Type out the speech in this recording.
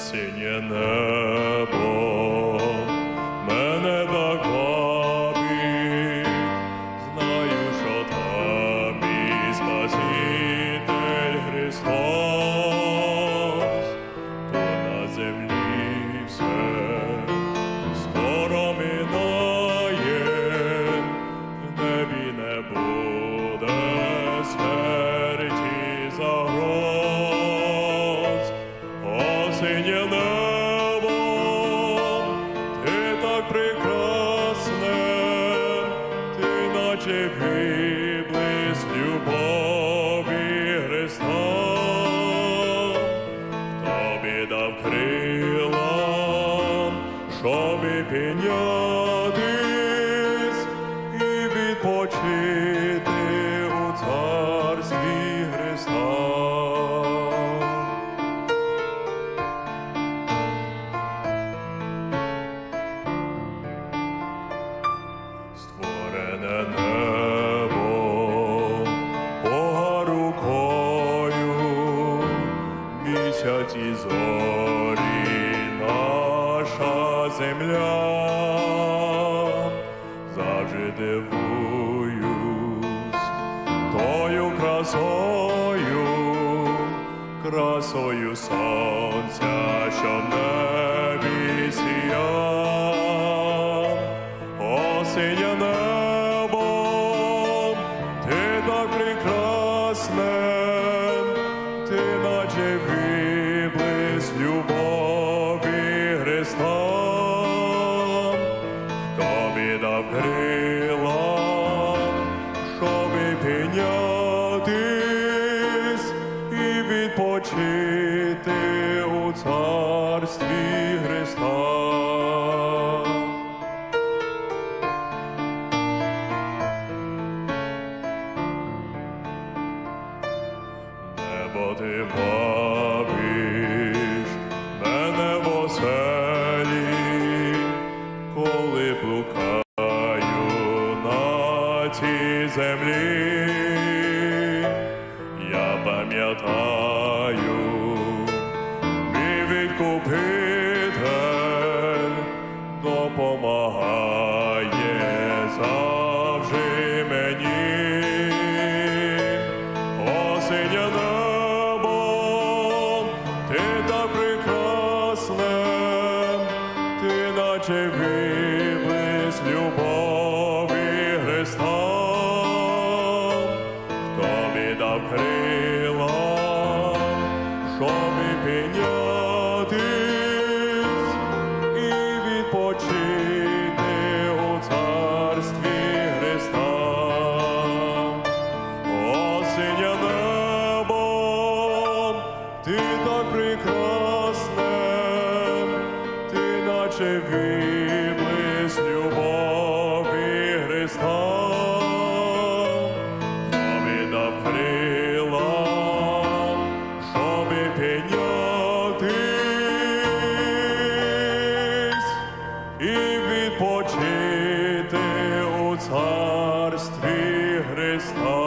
синє небо, наче приблизь любові Христа, тобі дав крила, щоби піднятись і відпочити у царстві Христа. Створене небо місяць і зорі, наша земля, завжди дивуюсь тою красою, красою сонця, що в небі сія. О, синє небо, відпочити у царстві Христа. Небо ти мене в коли блукаю на цій землі, я пам'ятаю, мій. О, небо, ти так прекрасне, ти наче виблизь щоби піднятись зупинятись і відпочити у царстві Христа.